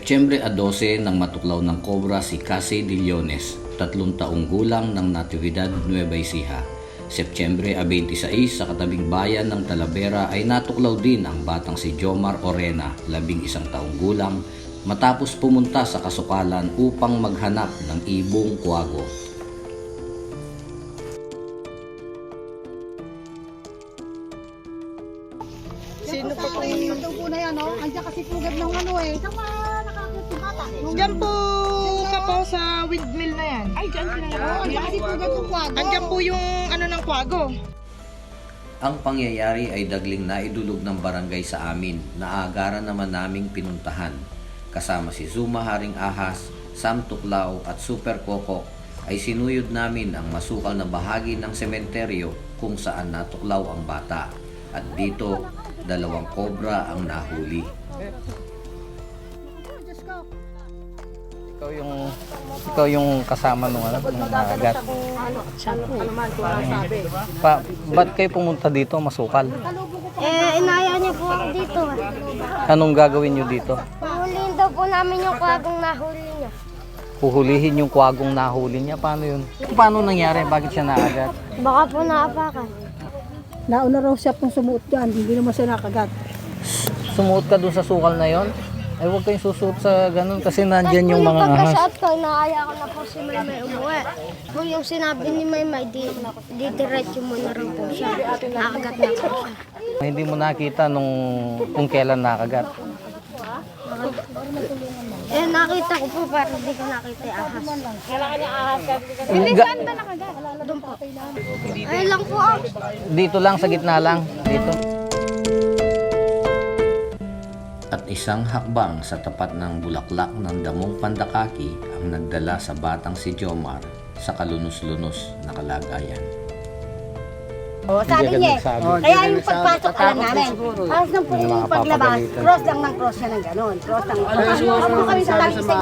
Setyembre 12 nang matuklaw ng kobra si Cassie De Leones, tatlong taong gulang ng Natividad Nueva Ecija. Setyembre 26 sa katabing bayan ng Talavera ay natuklaw din ang batang si Jomar Orena, labing isang taong gulang, matapos pumunta sa kasukalan upang maghanap ng ibong kuwago. Sa windmill na yan. Ay, dyan sila. Oo, andiyan kasi pugad ng kwago. Andyan po yung ano ng kwago. Ang pangyayari ay dagling naidulog ng barangay sa amin na agaran naman naming pinuntahan. Kasama si Zuma Haring Ahas, Sam Tuklaw at Super Coco ay sinuyod namin ang masukal na bahagi ng sementeryo kung saan natuklaw ang bata. At dito, dalawang kobra ang nahuli. Ikaw yung ikaw yung kasama nung ano, nung nagat. Pa, ba't kayo pumunta dito masukal? Eh, inaya niya po ako dito. Anong gagawin niyo dito? Huliin daw po namin yung kwagong nahuli niya. Huhulihin yung kwagong nahuli niya. Paano yun? Paano nangyari? Bakit siya naagat? Baka po naapakan. Nauna raw siya pong sumuot dyan. Hindi naman siya nakagat. Sumuot ka dun sa sukal na yon? Ay huwag kayong susuot sa ganun kasi nandyan yung mga ahas. pagkasuot ko, inaaya ko na po si Maymay umuwi. Kung yung sinabi ni Maymay, di, di diretso mo na rin po siya. Nakagat na po siya. Hindi mo nakita nung kung kailan nakagat. Eh, nakita ko po, pero di ko nakita yung ahas. Hindi Ga- Doon po. Ayun lang po ah. dito lang, sa gitna lang. Dito. At isang hakbang sa tapat ng bulaklak ng damong pandakaki ang nagdala sa batang si Jomar sa kalunos-lunos na kalagayan. O, sabi niya, nagsabi. kaya yung pagpasok alam namin, halos ng po Yung paglabas, cross lang ng cross siya ng gano'n, cross lang. Ako kami sa tabi sa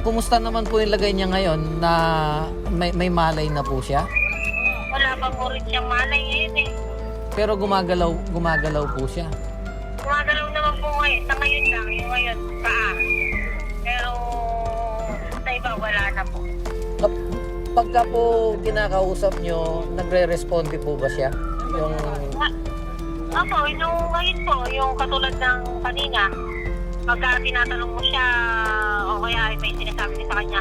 Kumusta naman po yung lagay niya ngayon na may, may malay na po siya? Wala pa po rin siyang malay ngayon eh. Pero gumagalaw, gumagalaw po siya. Gumagalaw naman po ngayon. Sa ngayon lang, yung ngayon, paa. Pero sa iba, wala na po. Kap- Pagka po kinakausap nyo, nagre-responde po ba siya? Yung Opo, yung ngayon po, yung katulad ng kanina, pagka tinatanong mo siya, o kaya ay may sinasabi niya sa kanya,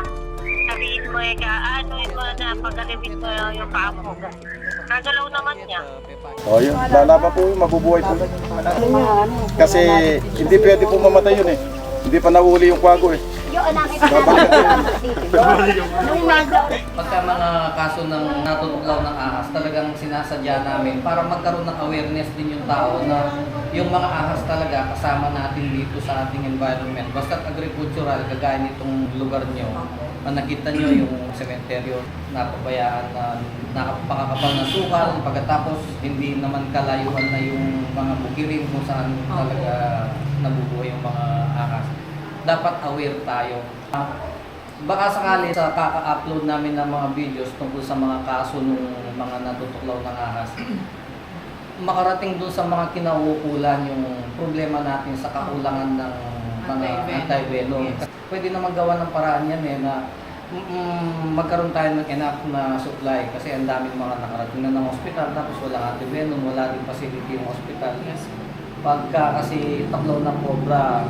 sabihin mo eh, ka, ano yun mo na paggalawin mo yung paa mo. Nagalaw naman niya. O yun, lalaban po yun, mabubuhay po. Kasi hindi pwede po mamatay yun eh. Hindi pa nahuli yung kwago eh. Nung nag- pagka mga kaso ng natutuklaw ng ahas, talagang sinasadya namin para magkaroon ng awareness din yung tao na yung mga ahas talaga kasama natin dito sa ating environment. Basta agricultural, kagaya nitong lugar nyo, na nakita nyo yung sementeryo, napabayaan na nakapakakapal na sukal, pagkatapos hindi naman kalayuan na yung mga bukirin kung saan talaga nabubuhay yung mga ahas. Dapat aware tayo. Ah, Baka sakali sa kaka-upload namin ng mga videos tungkol sa mga kaso ng mga natutuklaw ng ahas, makarating dun sa mga kinauukulan yung problema natin sa kakulangan ng mga anti-venom. Pwede na magawa ng paraan yan eh na mm, magkaroon tayo ng enough na supply kasi ang daming mga nakarating na ng hospital tapos wala anti-venom, wala din facility yung hospital. Pagka kasi taklaw ng cobra,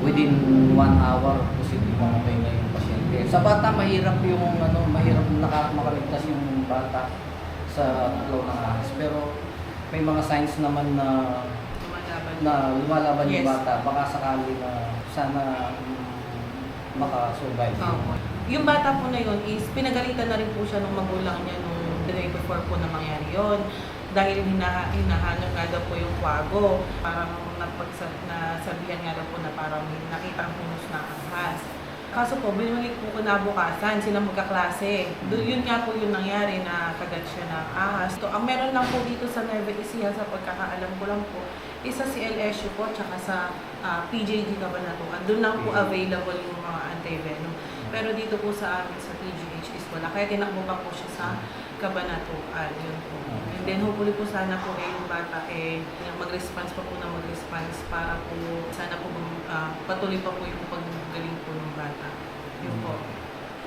within one hour, positive mamatay na yung pasyente. Sa bata, mahirap yung, ano, mahirap naka, makaligtas yung bata sa taklaw ng ahas. Pero may mga signs naman na na lumalaban yung Yes. bata. Baka sakali na sana mm, makasurvive. Oo. Yung bata po na yun is pinagalitan na rin po siya ng magulang niya nung the day before po na mangyari yun. Dahil hina, hinahanap nga daw po yung kwago. Parang napagsa, nasabihan nga daw po na parang nakita ang punos na ahas. Kaso po, binalik po ko nabukasan, sila magkaklase. Do, yun nga po yung nangyari na kagat siya ng ahas. So, ang meron lang po dito sa Nueva Ecija, sa pagkakaalam ko lang po, isa si LSU po, tsaka sa ah, PJD Cabanatuan. Doon lang po available yung mga anti-venom. Pero dito po sa amin, sa PGH is wala. Kaya tinakbo pa po siya sa Cabanatuan. Yun po. And then hopefully po sana po eh, yung bata eh, mag-response pa po na mag-response para po sana po ah, patuloy pa po yung paggaling po ng bata. Yun po.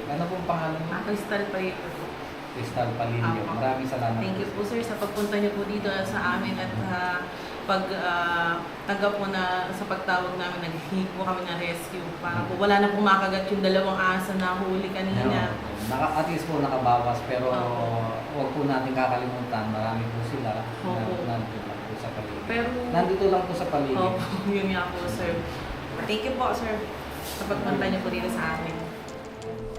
Ano pong pangalan mo? Ah, Crystal Pareto po. Crystal Palilio. Apo. Maraming salamat. Thank you po sir sa pagpunta niyo po dito sa amin at ah, pag ah, tanggap po na sa pagtawag namin, naghihingi po kami ng rescue para po wala na po makagat yung dalawang asa na huli kanina. Naka, at least po nakabawas pero Opo. huwag po natin kakalimutan. Marami po sila na Opo. nandito lang po sa paligid. Pero, Nandito lang po sa paligid. oh, yun nga po sir. Thank you po sir sa pagpunta niyo po dito sa amin.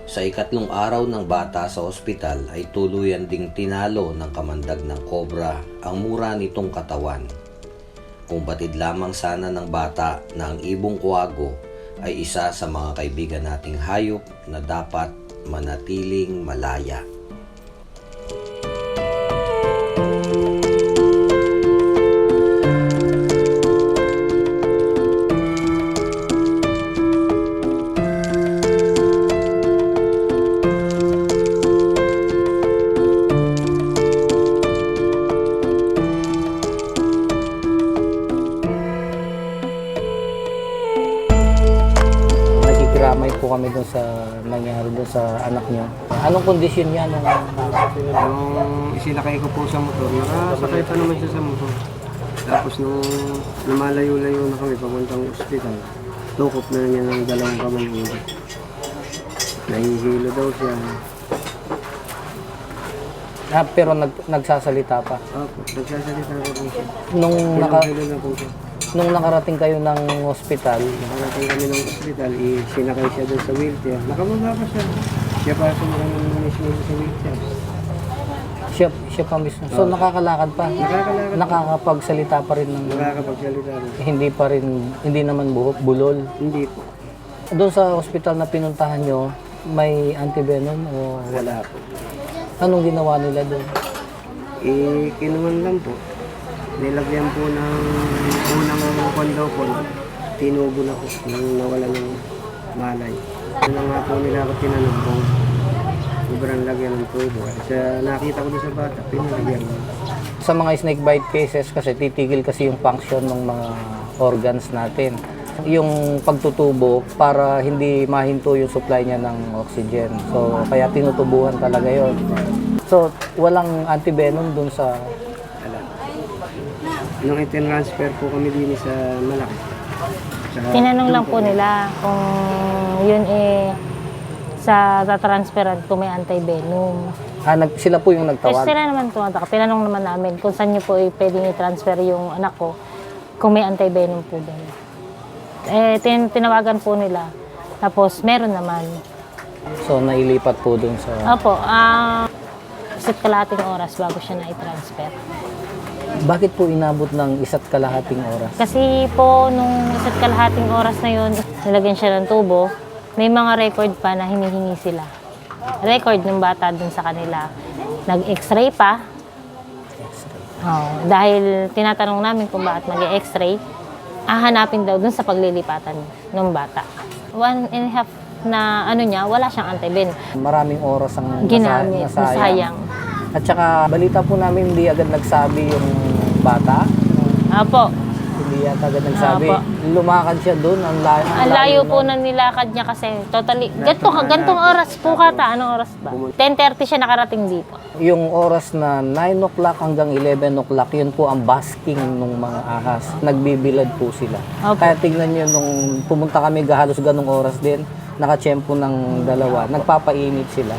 Sa ikatlong araw ng bata sa ospital ay tuluyan ding tinalo ng kamandag ng kobra ang mura nitong katawan. Kung lamang sana ng bata na ang ibong kuwago ay isa sa mga kaibigan nating hayop na dapat manatiling malaya. Kami doon sa nangyari doon sa anak niyo. Anong kondisyon niya nung Nung isinakay ko po sa motor, nakasakay pa naman siya sa motor. Tapos nung lumalayo-layo na kami papuntang ospital, tukop na niya ng dalawang kamay ulo. Nahihilo daw siya. ah, pero nag, nagsasalita pa? Opo, nagsasalita na po siya. Nung, naka, Hilo na po siya. Nung nakarating kayo ng ospital, Nakarating kami ng ospital, isinakay siya doon sa wheelchair. Nakababa pa siya. Siya pa sumakay ng mismo sa wheelchair. siya, siya pa mismo. So nakakalakad pa? Nakakalakad. Nakakapagsalita pa rin ng... Nakakapagsalita rin. Hindi pa rin, hindi naman buhok, bulol. Hindi po. Doon sa ospital na pinuntahan nyo, may antivenom o Wala po. anong ginawa nila doon? Eh, kinuman lang po. Nilagyan po ng unang kondo po. Tinubo na po nang nawala ng malay. Ano nga po nila ako tinanong kung sobrang lagyan ng tubo. Sa nakita ko doon sa bata, pinalagyan. Sa mga snake bite cases kasi titigil kasi yung function ng mga organs natin. Yung pagtutubo para hindi mahinto yung supply niya ng oxygen. So kaya tinutubuhan talaga yon. So walang antivenom dun sa. Nung itinransfer po kami din sa Malaki. Sa, Tinanong lang po nila kung yun eh sa tatransferan kung may anti-venom. ah, nag, sila po yung Kasi nagtawag. sila naman tumatak. Tinanong naman namin kung saan niyo po eh, pwedeng i-transfer yung anak ko kung may anti-venom po din. Eh, tin- tinawagan po nila. Tapos, meron naman. So nailipat po dun sa Opo, ah, isa't kalahating oras bago siya na i-transfer. Bakit po inabot ng isa't kalahating oras? Kasi po, nung isa't kalahating oras na yun, nilagyan siya ng tubo, may mga record pa na hinihingi sila. Record ng bata dun sa kanila. Nag-x-ray pa. Oh, dahil tinatanong namin kung bakit mag-x-ray, hahanapin daw dun sa paglilipatan ng bata. One and a half na ano niya, wala siyang antiben. Maraming oras ang Ginamit, nasayang. At saka balita po namin hindi agad nagsabi yung bata. Apo, Hindi yata agad nagsabi. Apo. Lumakad siya doon. Ang layo, Ang layo po na nilakad niya kasi totally, ganito, gantong oras po kata, anong oras ba? 10.30 siya nakarating dito. Yung oras na 9 o'clock hanggang 11 o'clock, yun po ang basking ng mga ahas. Nagbibilad po sila. Opo. Kaya tignan nyo, nung pumunta kami halos ganong oras din, nakachempo ng dalawa, nagpapainit sila.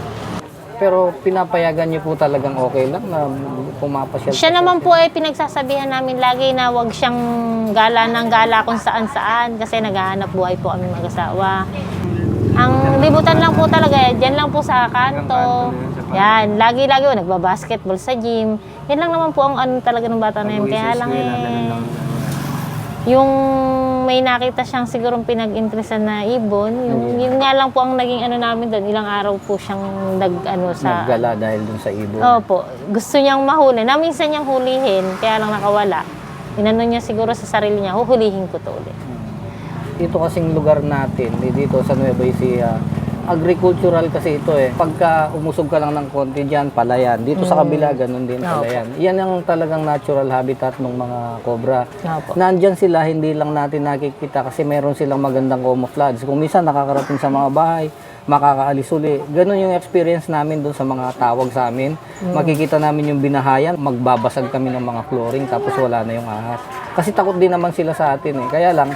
Pero pinapayagan niyo po talagang okay lang na pumapasyal. Siya naman po ay pinagsasabihan namin lagi na wag siyang gala ng gala kung saan saan kasi naghahanap buhay po kami mag-asawa. Ang libutan lang po talaga, eh, dyan lang po sa kanto. Yan, lagi-lagi po nagbabasketball sa gym. Yan lang naman po ang ano talaga ng bata na yun. Kaya lang eh, Yung may nakita siyang sigurong pinag-interesan na ibon, yung, yun nga lang po ang naging ano namin doon, ilang araw po siyang nag, ano, sa... Naggala dahil dun sa ibon. Opo, gusto niyang mahuli. Na minsan niyang hulihin, kaya lang nakawala. Inano niya siguro sa sarili niya, huhulihin ko to ulit. Ito kasing lugar natin, eh, dito sa Nueva Ecija, agricultural kasi ito eh. Pagka umusog ka lang ng konti dyan, palayan. Dito sa kabila, ganun din palayan. Yan ang talagang natural habitat ng mga cobra. Opo. Nandyan sila, hindi lang natin nakikita kasi meron silang magandang camouflage. Kung minsan nakakarating sa mga bahay, makakaalis uli. Ganun yung experience namin doon sa mga tawag sa amin. Makikita namin yung binahayan, magbabasag kami ng mga flooring tapos wala na yung ahas. Kasi takot din naman sila sa atin eh. Kaya lang,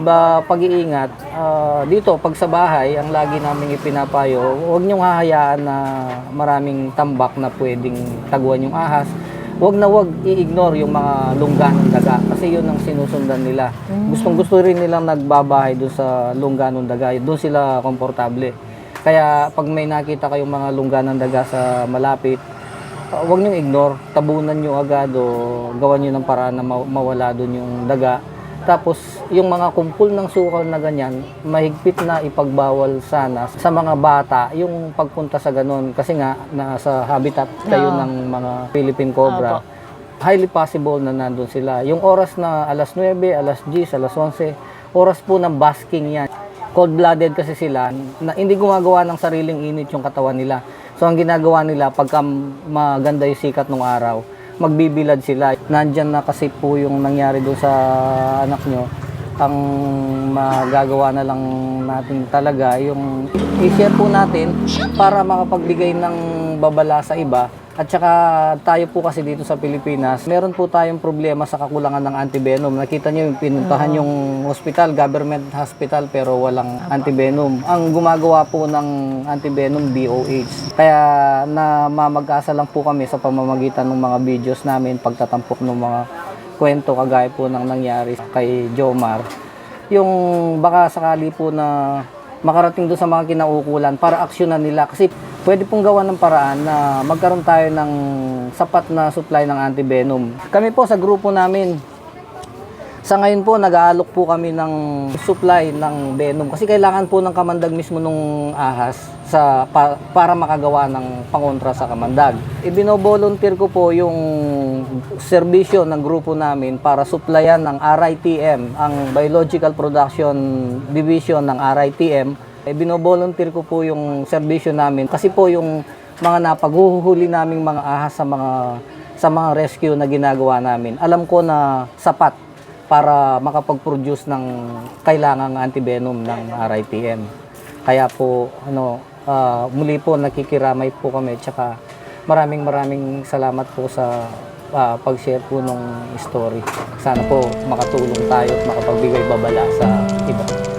ba pag-iingat ah, dito pag sa bahay ang lagi naming ipinapayo huwag niyong hahayaan na maraming tambak na pwedeng taguan yung ahas. Huwag na huwag i-ignore yung mga lungganong daga kasi yun ang sinusundan nila. Gustong gusto rin nilang nagbabahay doon sa lungganong daga doon sila komportable. Kaya pag may nakita kayong mga lungganong daga sa malapit Uh, huwag niyong ignore, tabunan niyo agad o gawan niyo ng paraan na ma- mawala doon yung daga. Tapos, yung mga kumpul ng sukal na ganyan, mahigpit na ipagbawal sana sa mga bata yung pagpunta sa ganun. Kasi nga, nasa habitat kayo Oo. ng mga Philippine Cobra. Opo. Highly possible na nandun sila. Yung oras na alas 9, alas 10, alas 11, oras po ng basking yan. Cold-blooded kasi sila, na hindi gumagawa ng sariling init yung katawan nila. So ang ginagawa nila pagka maganda yung sikat ng araw, magbibilad sila. Nandyan na kasi po yung nangyari doon sa anak nyo. Ang magagawa na lang natin talaga yung i-share po natin para makapagbigay ng babala sa iba. At saka tayo po kasi dito sa Pilipinas, meron po tayong problema sa kakulangan ng antivenom. Nakita niyo yung pinuntahan yung hospital, government hospital, pero walang antivenom. Ang gumagawa po ng antivenom, DOH. Kaya na mamag-asa lang po kami sa pamamagitan ng mga videos namin, pagtatampok ng mga kwento kagaya po ng nangyari kay Jomar. Yung baka sakali po na makarating doon sa mga kinaukulan para aksyonan nila kasi pwede pong gawa ng paraan na magkaroon tayo ng sapat na supply ng antivenom. Kami po sa grupo namin, sa ngayon po, nag-aalok po kami ng supply ng venom kasi kailangan po ng kamandag mismo nung ahas sa pa- para makagawa ng pangontra sa kamandag. Ibinovolunteer ko po yung serbisyo ng grupo namin para supplyan ng RITM, ang Biological Production Division ng RITM. Ibinovolunteer ko po yung serbisyo namin kasi po yung mga napaghuhuli naming mga ahas sa mga sa mga rescue na ginagawa namin. Alam ko na sapat para makapag-produce ng kailangang antivenom ng RITM. Kaya po ano ah, muli po nakikiramay po kami tsaka maraming maraming salamat po sa ah, pag-share po ng story. Sana po makatulong tayo at makapagbigay babala sa iba.